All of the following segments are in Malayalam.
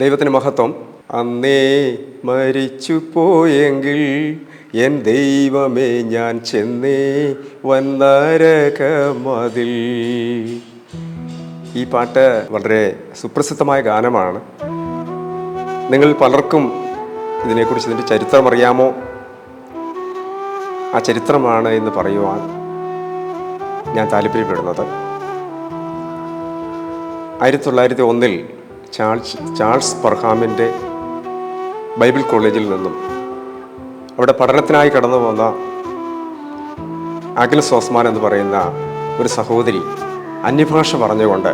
ദൈവത്തിന് മഹത്വം. അന്നേ മരിച്ചു പോയെങ്കിൽ എൻ ദൈവമേ ഞാൻ ചെന്നേ വന്നരകമതിൽ. ഈ പാട്ട് വളരെ സുപ്രസിദ്ധമായ ഗാനമാണ്. നിങ്ങൾ പലർക്കും ഇതിനെക്കുറിച്ച് ഇതിന്റെ ചരിത്രം അറിയാമോ? ആ ചരിത്രമാണ് എന്ന് പറയുവാൻ ഞാൻ താല്പര്യപ്പെടുന്നത്. ആയിരത്തി തൊള്ളായിരത്തി ഒന്നിൽ ചാൾസ് ചാൾസ് പർഹാമിന്റെ ബൈബിൾ കോളേജിൽ നിന്നും അവിടെ പഠനത്തിനായി കടന്നു പോന്ന അഖിൽസ് ഓസ്മാൻ എന്ന് പറയുന്ന ഒരു സഹോദരി അന്യഭാഷ പറഞ്ഞുകൊണ്ട്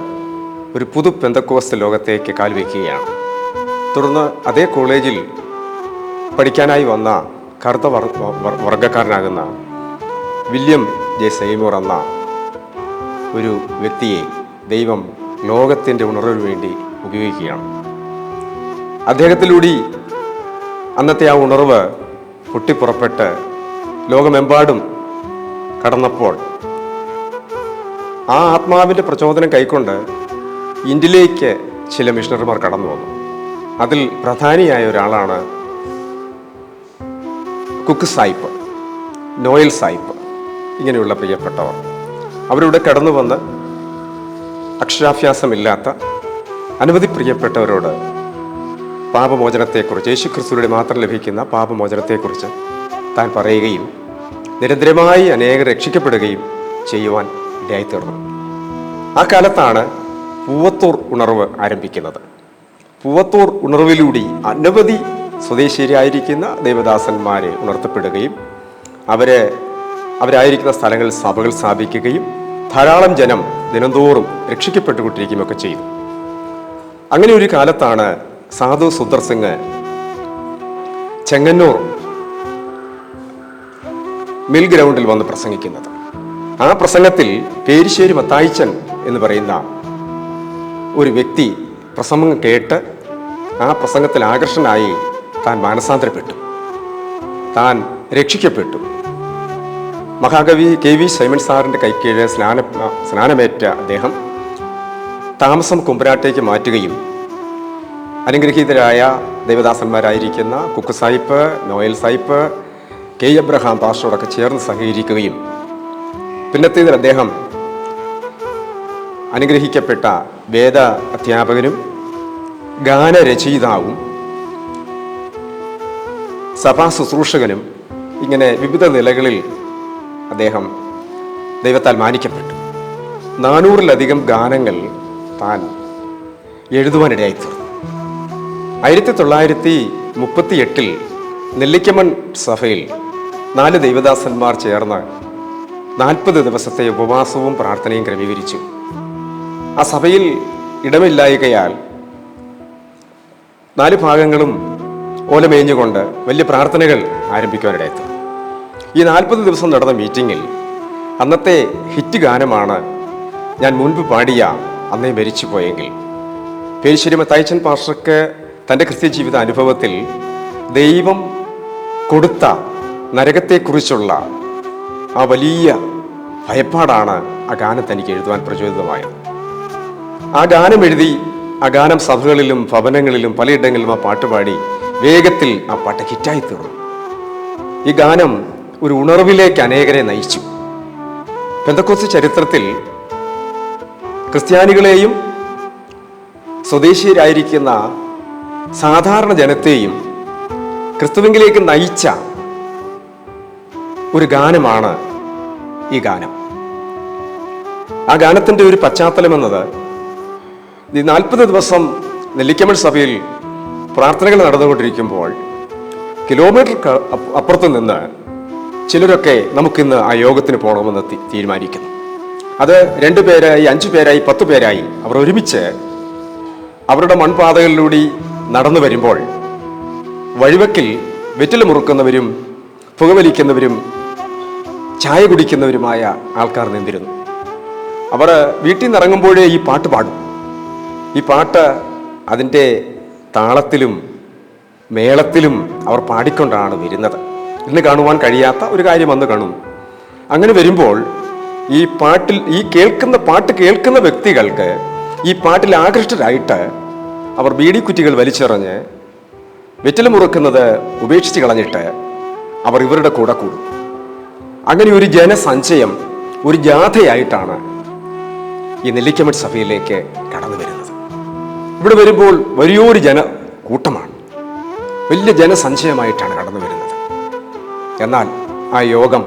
ഒരു പുതു പെന്തക്കോസ് ലോകത്തേക്ക് കാൽവെക്കുകയാണ് തുടർന്ന് അതേ കോളേജിൽ പഠിക്കാനായി വന്ന കറുത്ത വർ വർ- വർഗക്കാരനാകുന്ന വില്യം ജെ സെയ്മോർ എന്ന ഒരു വ്യക്തിയെ ദൈവം ലോകത്തിന്റെ ഉണർവിന് വേണ്ടി ഉപയോഗിക്കുകയാണ് അദ്ദേഹത്തിലൂടെ അന്നത്തെ ആ ഉണർവ് പൊട്ടിപ്പുറപ്പെട്ട് ലോകമെമ്പാടും കടന്നപ്പോൾ ആ ആത്മാവിന്റെ പ്രചോദനം കൈക്കൊണ്ട് ഇന്ത്യയിലേക്ക് ചില മിഷണറിമാർ കടന്നു വന്നു. അതിൽ പ്രധാനിയായ ഒരാളാണ് കുക്ക് സായിപ്പ് നോയൽ സായിപ്പ് ഇങ്ങനെയുള്ള പ്രിയപ്പെട്ടവർ. അവരിവിടെ കടന്നു വന്ന് അക്ഷരാഭ്യാസമില്ലാത്ത അനവധി പ്രിയപ്പെട്ടവരോട് പാപമോചനത്തെക്കുറിച്ച് യേശുക്രിസ്തുവിലൂടെ മാത്രം ലഭിക്കുന്ന പാപമോചനത്തെക്കുറിച്ച് താൻ പറയുകയും നിരന്തരമായി അനേകം രക്ഷിക്കപ്പെടുകയും ചെയ്യുവാൻ ഇടയായിത്തീർന്നു. ആ കാലത്താണ് പൂവത്തൂർ ഉണർവ് ആരംഭിക്കുന്നത്. പൂവത്തൂർ ഉണർവിലൂടെ അനവധി സ്വദേശീയരായിരിക്കുന്ന ദേവദാസന്മാരെ ഉണർത്തപ്പെടുകയും അവരെ അവരായിരിക്കുന്ന സ്ഥലങ്ങളിൽ സഭകൾ സ്ഥാപിക്കുകയും ധാരാളം ജനം ദിനംതോറും രക്ഷിക്കപ്പെട്ടുകൊണ്ടിരിക്കുകയൊക്കെ ചെയ്തു. അങ്ങനെ ഒരു കാലത്താണ് സാധു സുന്ദർ സിംഗ് ചെങ്ങന്നൂർ മിൽ ഗ്രൗണ്ടിൽ വന്ന് പ്രസംഗിക്കുന്നത്. ആ പ്രസംഗത്തിൽ പേരിശ്ശേരി മത്തായിച്ചൻ എന്ന് പറയുന്ന ഒരു വ്യക്തി പ്രസംഗം കേട്ട് ആ പ്രസംഗത്തിൽ ആകർഷനായി താൻ മാനസാന്തരപ്പെട്ടു. താൻ രക്ഷിക്കപ്പെട്ടു. മഹാകവി കെ വി സൈമൺ സാറിന്റെ കൈക്കീഴ് സ്നാന സ്നാനമേറ്റ അദ്ദേഹം താമസം കുമ്പനാട്ടേക്ക് മാറ്റുകയും അനുഗ്രഹീതരായ ദേവദാസന്മാരായിരിക്കുന്ന കുക്ക് സായിപ്പ് നോയൽ സായിപ്പ് കെ. എബ്രഹാം പാഷോടൊക്കെ ചേർന്ന് സഹകരിക്കുകയും പിന്നത്തേതിൽ അദ്ദേഹം അനുഗ്രഹിക്കപ്പെട്ട വേദ അധ്യാപകനും ഗാനരചയിതാവും സഭാ ശുശ്രൂഷകനും ഇങ്ങനെ വിവിധ നിലകളിൽ അദ്ദേഹം ദൈവത്താൽ മാനിക്കപ്പെട്ടു. നാനൂറിലധികം ഗാനങ്ങൾ താൻ എഴുതുവാനിടയായി തീർന്നു ആയിരത്തി തൊള്ളായിരത്തി മുപ്പത്തി എട്ടിൽ നെല്ലിക്കമൺ സഭയിൽ നാല് ദൈവദാസന്മാർ ചേർന്ന് നാൽപ്പത് ദിവസത്തെ ഉപവാസവും പ്രാർത്ഥനയും ക്രമീകരിച്ചു. ആ സഭയിൽ ഇടമില്ലായകയാൽ നാല് ഭാഗങ്ങളും ഓലമേഞ്ഞുകൊണ്ട് വലിയ പ്രാർത്ഥനകൾ ആരംഭിക്കുവാനിടയത്ത് ഈ നാൽപ്പത് ദിവസം നടന്ന മീറ്റിങ്ങിൽ അന്നത്തെ ഹിറ്റ് ഗാനമാണ് ഞാൻ മുൻപ് പാടിയ അന്നേ മരിച്ചു പോയെങ്കിൽ പേരിശ്ശേരി തൈച്ചൻ പാസ്റ്റർക്ക് തന്റെ ക്രിസ്ത്യ ജീവിത അനുഭവത്തിൽ ദൈവം കൊടുത്ത നരകത്തെക്കുറിച്ചുള്ള ആ വലിയ ഭയപ്പാടാണ് ആ ഗാനം തനിക്ക് എഴുതുവാൻ പ്രചോദിതമായത്. ആ ഗാനം എഴുതി ആ ഗാനം സഭകളിലും ഭവനങ്ങളിലും പലയിടങ്ങളിലും ആ പാട്ടുപാടി വേഗത്തിൽ ആ പാട്ട് ഹിറ്റായി തീർന്നു. ഈ ഗാനം ഒരു ഉണർവിലേക്ക് അനേകരെ നയിച്ചു. പെന്തക്കോസ് ചരിത്രത്തിൽ ക്രിസ്ത്യാനികളെയും സ്വദേശീയരായിരിക്കുന്ന സാധാരണ ജനത്തെയും ക്രിസ്തുവിങ്കിലേക്ക് നയിച്ച ഒരു ഗാനമാണ് ഈ ഗാനം. ആ ഗാനത്തിന്റെ ഒരു പശ്ചാത്തലം എന്നത് ഈ നാൽപ്പത് ദിവസം നെല്ലിക്കമൺ സഭയിൽ പ്രാർത്ഥനകൾ നടന്നുകൊണ്ടിരിക്കുമ്പോൾ കിലോമീറ്റർ അപ്പുറത്ത് നിന്ന് ചിലരൊക്കെ നമുക്കിന്ന് ആ യോഗത്തിന് പോകണമെന്ന് തീരുമാനിക്കുന്നു. അത് രണ്ടു പേരായി അഞ്ചു പേരായി പത്ത് പേരായി അവർ ഒരുമിച്ച് അവരുടെ മൺപാതകളിലൂടെ നടന്നു വരുമ്പോൾ വഴിവക്കിൽ വെറ്റില മുറുക്കുന്നവരും പുകവലിക്കുന്നവരും ചായ കുടിക്കുന്നവരുമായ ആൾക്കാർ നിന്നിരുന്നു. അവർ വീട്ടിൽ നിന്ന് ഇറങ്ങുമ്പോഴേ ഈ പാട്ട് പാടും. ഈ പാട്ട് അതിന്റെ താളത്തിലും മേളത്തിലും അവർ പാടിക്കൊണ്ടാണ് വരുന്നത്. ഇന്ന് കാണുവാൻ കഴിയാത്ത ഒരു കാര്യം അന്ന് കാണും. അങ്ങനെ വരുമ്പോൾ ഈ പാട്ടിൽ ഈ കേൾക്കുന്ന പാട്ട് കേൾക്കുന്ന വ്യക്തികൾക്ക് ഈ പാട്ടിൽ ആകൃഷ്ടരായിട്ട് അവർ ബീഡി കുറ്റികൾ വലിച്ചെറിഞ്ഞ് വെറ്റില മുറുക്കുന്നത് ഉപേക്ഷിച്ച് കളഞ്ഞിട്ട് അവർ ഇവരുടെ കൂടെ കൂടും. അങ്ങനെ ഒരു ജനസഞ്ചയം ഒരു ജാഥയായിട്ടാണ് ഈ നെല്ലിക്കമഠ് സഭയിലേക്ക് കടന്നു വരുന്നത്. ഇവിടെ വരുമ്പോൾ വലിയൊരു ജന കൂട്ടമാണ്. വലിയ ജനസഞ്ചയമായിട്ടാണ് കടന്നു വരുന്നത്. എന്നാൽ ആ യോഗം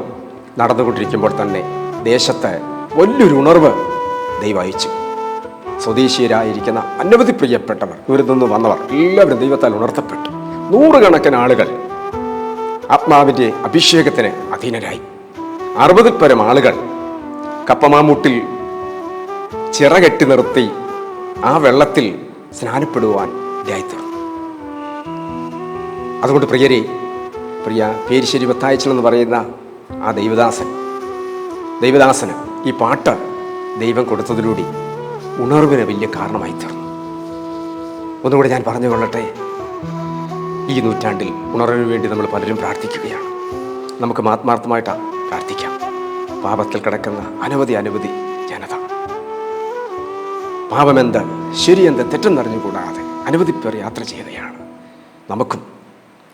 നടന്നുകൊണ്ടിരിക്കുമ്പോൾ തന്നെ ദേശത്ത് വലിയൊരു ഉണർവ് ദൈവം സ്വദേശീയരായിരിക്കുന്ന അനവധി പ്രിയപ്പെട്ടവർ ഇവരിൽ നിന്ന് വന്നവർ എല്ലാവരും ദൈവത്താൽ ഉണർത്തപ്പെട്ടു. നൂറുകണക്കിന് ആളുകൾ ആത്മാവിന്റെ അഭിഷേകത്തിന് അധീനരായി. അറുപതിൽ പരം ആളുകൾ കപ്പമാമൂട്ടിൽ ചിറകെട്ടി നിർത്തി ആ വെള്ളത്തിൽ സ്നാനപ്പെടുവാൻ ഇടയായിത്തീർന്നു അതുകൊണ്ട് പ്രിയരെ പ്രിയ പേരിശ്ശേരി വത്തായച്ചൽ എന്ന് പറയുന്ന ആ ദൈവദാസൻ ദൈവദാസന് ഈ പാട്ട് ദൈവം കൊടുത്തതിലൂടെ ഉണർവിന് വലിയ കാരണമായി തീർന്നു. ഒന്നുകൂടെ ഞാൻ പറഞ്ഞു കൊള്ളട്ടെ ഈ നൂറ്റാണ്ടിൽ ഉണർവിന് വേണ്ടി നമ്മൾ പലരും പ്രാർത്ഥിക്കുകയാണ്. നമുക്ക് ആത്മാർത്ഥമായിട്ട് പ്രാർത്ഥിക്കാം. പാപത്തിൽ കിടക്കുന്ന അനവധി അനവധി ജനത. പാപമെന്ത് ശരിയെന്ത് തെറ്റെന്നറിഞ്ഞുകൂടാതെ അനവധി പേർ യാത്ര ചെയ്യുകയാണ്. നമുക്കും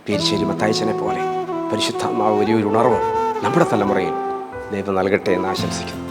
പേരിശ്ശേരി മത്തായച്ചനെ പോലെ പരിശുദ്ധാത്മാവ് ഒരു ഉണർവ് നമ്മുടെ തലമുറയിൽ ദൈവം നൽകട്ടെ എന്ന് ആശംസിക്കുന്നു.